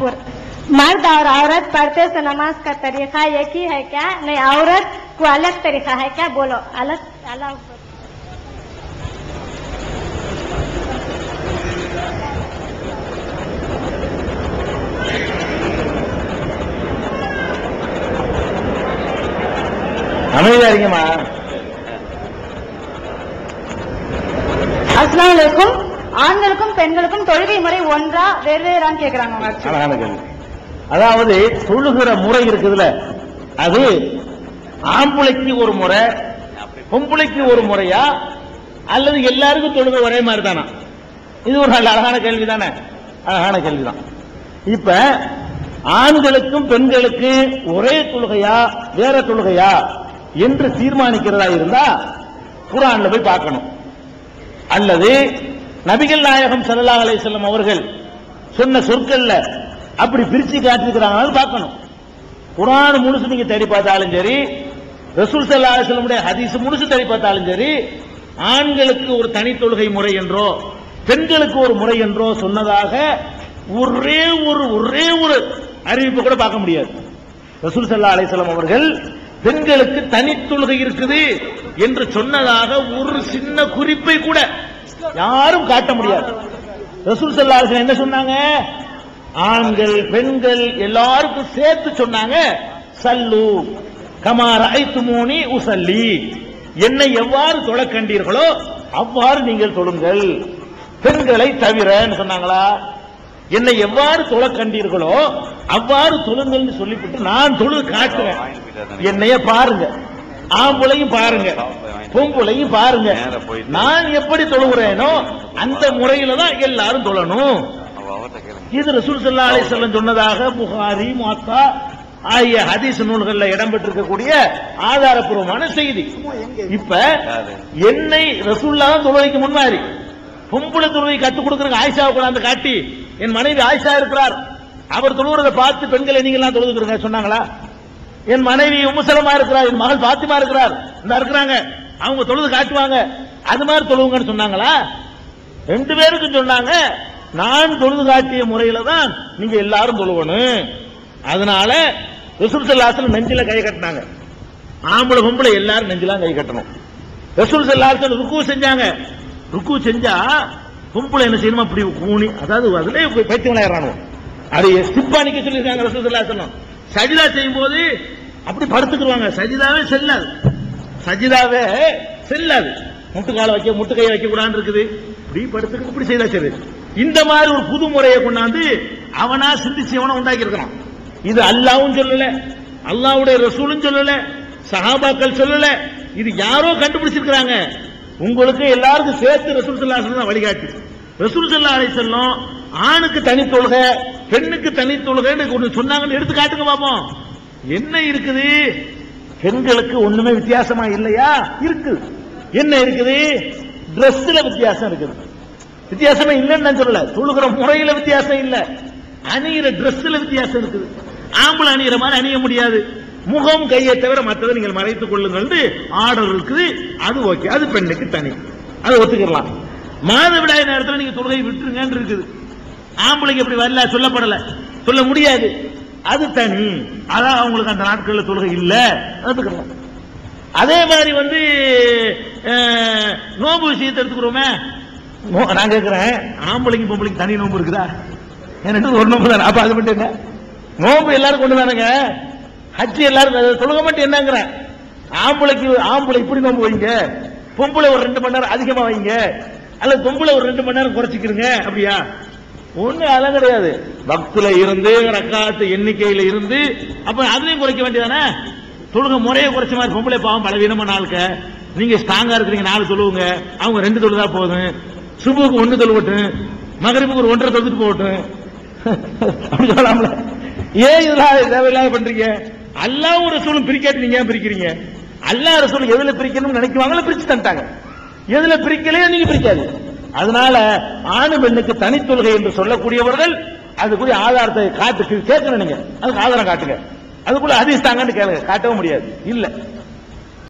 अलापुर मर्द और औरत पढ़ते से नमाज का तरीका एक ही है क्या नहीं औरत को अलग तरीका है क्या बोलो अलग अलग அமைதியா இருக்கீமா அஸ்லாம் வலைக்கும் ஆண்களுக்கும் பெண்களுக்கும் தொழுகை முறை ஒன்றா வேறு கேக்குறாங்க அவங்க அழகான அதாவது தொழுகிற முறை இருக்குதுல அது ஆம்பளைக்கு ஒரு முறை பொம்பளைக்கு ஒரு முறையா அல்லது எல்லாருக்கும் தொழுக ஒரே மாதிரி தானா இது ஒரு நல்ல அழகான கேள்வி தானே அழகான கேள்விதான். இப்ப ஆண்களுக்கும் பெண்களுக்கு ஒரே தொழுகையா வேற தொழுகையா என்று தீர்மானிக்கிறதா இருந்தா குரான்ல போய் பார்க்கணும். அல்லது நபிகள் நாயகம் சல்லா அலை செல்லம் அவர்கள் சொன்ன சொற்கள்ல அப்படி பிரிச்சு காட்டிருக்கிறாங்கன்னு பார்க்கணும். குரான் முழுசு நீங்க தேடி பார்த்தாலும் சரி ரசூல் சல்லா அலைஹி வஸல்லமுடைய ஹதீஸ் முழுசு தேடி பார்த்தாலும் சரி ஆண்களுக்கு ஒரு தனி தொழுகை முறை என்றோ பெண்களுக்கு ஒரு முறை என்றோ சொன்னதாக ஒரே ஒரு ஒரே ஒரு அறிவிப்பு கூட பார்க்க முடியாது. ரசூல் சல்லா அலைஹி அவர்கள் பெண்களுக்கு தனி தொழுகை இருக்குது என்று சொன்னதாக ஒரு சின்ன குறிப்பை கூட யாரும் காட்ட முடியாது. ரசூல் வஸல்லம் என்ன சொன்னாங்க? ஆண்கள் பெண்கள் எல்லாருக்கும் சேர்த்து சொன்னாங்க சல்லு கமார ஐத்துமூனி உசல்லி. என்னை எவ்வாறு தொழ கண்டீர்களோ அவ்வாறு நீங்கள் தொழுங்கள். பெண்களை தவிரன்னு சொன்னாங்களா? என்னை எவ்வாறு தொழ கண்டீர்களோ அவ்வாறு தொழுங்கள்னு சொல்லிவிட்டு நான் தொழுது காட்டுவேன் என்னைய பாருங்க. ஆம்பளையும் பாருங்க. பொம்பளையும் பாருங்க. நான் எப்படி தொழுகிறேனோ அந்த முறையில தான் எல்லாரும் தொழணும். இது ரசூல் ஸல்லல்லாஹு அலைஹி வஸல்லம் சொன்னதாக புகாரி முத்தா ஆகிய ஹதீஸ் நூல்கள்ல இடம்பெற்றிருக்கக்கூடிய ஆதாரப்பூர்வமான செய்தி. இப்ப என்னை ரசூல்லா தான் தொழுகைக்கு முன்மாறி பொம்பளை தொழுகை கற்றுக் கொடுக்கறதுக்கு ஆயிஷாவை கொண்டாந்து காட்டி என் மனைவி ஆயிஷா இருக்கிறார். அவர் தொழுகிறத பார்த்து பெண்களை நீங்க எல்லாம் தொழுதுக்கிறங்க சொன்னாங்களா? என் மனைவி உம்முசலமா இருக்கிறார் என் மகள் பாத்திமா இருக்கிறார். இந்த இருக்கிறாங்க. அவங்க தொழுது காட்டுவாங்க. அது மாதிரி தொழுவுங்கன்னு சொன்னாங்களா? ரெண்டு பேருக்கும் சொன்னாங்க. நான் தொழுது காட்டிய முறையில தான் நீங்க எல்லாரும் தொழுவணும். அதனால ரசூல் சல்லாசல் நெஞ்சில கை கட்டினாங்க. ஆம்பளை பொம்பளை எல்லாரும் நெஞ்சிலாம் கை கட்டணும். ரசூல் சல்லாசல் ருக்கு செஞ்சாங்க. ருக்கு செஞ்சா பொம்பளை என்ன செய்யணுமா? அப்படி கூணி அதாவது அதுலேயே பைத்தியம் விளையாடுறானு அதை ஸ்டிப்பா நிக்க சொல்லியிருக்காங்க ரசூல் சல்லாசலம் சஜிதா செய்யும் போது அப்படி படுத்துக்குருவாங்க. சஜிதாவே செல்லாது. சஜிதாவே செல்லாது. முட்டுக்கால வைக்க முட்டுக்கையை வைக்க கூடாது இருக்குது. இப்படி படுத்துக்கு இப்படி செய்தா சரி. இந்த மாதிரி ஒரு புது முறையை கொண்டாந்து அவனா சிந்திச்சு அவனை உண்டாக்கி இருக்கிறான் இது அல்லாவும் சொல்லல அல்லாவுடைய ரசூலும் சொல்லல சஹாபாக்கள் சொல்லல. இது யாரோ கண்டுபிடிச்சிருக்கிறாங்க. உங்களுக்கு எல்லாருக்கும் சேர்த்து ரசூல் ஸல்லல்லாஹு அலைஹி வழிகாட்டி. ரசூல் ஸல்லல்லாஹு அலை வஸல்லம் ஆணுக்கு தனி தொழுகை பெண்ணுக்கு தனி தொழுகைன்னு ஒன்று சொன்னாங்கன்னு எடுத்து காட்டுங்க பாப்போம். என்ன இருக்குது? பெண்களுக்கு ஒண்ணுமே வித்தியாசமா இல்லையா? இருக்கு. என்ன இருக்குது? Dressல வித்தியாசம் இருக்குது. வித்தியாசமே இல்லைன்னு நான் சொல்லல. தொழுகிற முறையில வித்தியாசம் இல்ல. அணியிற ட்ரெஸ்ல வித்தியாசம் இருக்குது. ஆம்பளை அணியிற மாதிரி அணிய முடியாது. முகம் கையை தவிர மற்றதை நீங்கள் மறைத்துக் கொள்ளுங்கள் ஆர்டர் இருக்குது. அது ஓகே அது பெண்ணுக்கு தனி. அது ஒத்துக்கலாம் மாதவிடாய் நேரத்தில் நீங்க தொழுகை விட்டுருங்கன்னு இருக்குது. ஆம்பளைக்கு அப்படி வரல சொல்லப்படல. சொல்ல முடியாது. அது தனி. அதான் அவங்களுக்கு அந்த நாட்கள்ல தொழுகை இல்ல. அதே மாதிரி வந்து நோம்பு விஷயத்தை எடுத்துக்கிறோமே. நான் கேட்கிறேன் ஆம்பளைக்கு பொம்பளைக்கு தனி நோம்பு இருக்குதா? என் ஒரு நோம்பு தானே? அப்ப அது மட்டும் என்ன? நோன்பு எல்லாரும் கொண்டு தானுங்க ஹச்சு எல்லாரும் தொழுக மட்டும் என்னங்கிறேன். ஆம்பளைக்கு ஆம்பளை இப்படி நோம்பு வைங்க. பொம்பளை ஒரு ரெண்டு மணி நேரம் அதிகமா வைங்க. அல்லது பொம்பளை ஒரு ரெண்டு மணி நேரம் குறைச்சிக்கிறங்க அப்படியா? ஒண்ணு அதெல்லாம் கிடையாது. பக்துல இருந்து ரக்காத்து எண்ணிக்கையில இருந்து அப்ப அதுலயும் குறைக்க வேண்டியதானே? தொழுக முறையை குறைச்ச மாதிரி பொம்பளை பாவம் பலவீனமான ஆளுக்க நீங்க ஸ்ட்ராங்கா இருக்கிறீங்க நாலு தொழுவுங்க. அவங்க ரெண்டு தொழுதா போதும். சுபுக்கு ஒண்ணு தொழுவட்டும். மகரிப்புக்கு ஒரு ஒன்றரை தொழுது போகட்டும். அப்படி சொல்லலாம்ல ஏன் இதெல்லாம் தேவையில்லாத பண்றீங்க? அல்லாஹ் ஒரு ரசூலும் பிரிக்காட்டி நீங்க ஏன் பிரிக்கிறீங்க? அல்லாஹ் ரசூல் எதுல பிரிக்கணும்னு நினைக்குவாங்களோ பிரிச்சு தந்துட்டாங்க. எதுல பிரிக்கலையோ நீங்க பிரிக்காது அதனால ஆணு பெண்ணுக்கு தனித்தொழுகை என்று சொல்லக்கூடியவர்கள் அதுக்குரிய ஆதாரத்தை காட்டு கேட்கணும் நீங்க. அதுக்கு ஆதாரம் காட்டுங்க. அதுக்குள்ள அதிர்ஷ்டாங்கன்னு கேளுங்க. காட்டவும் முடியாது. இல்ல.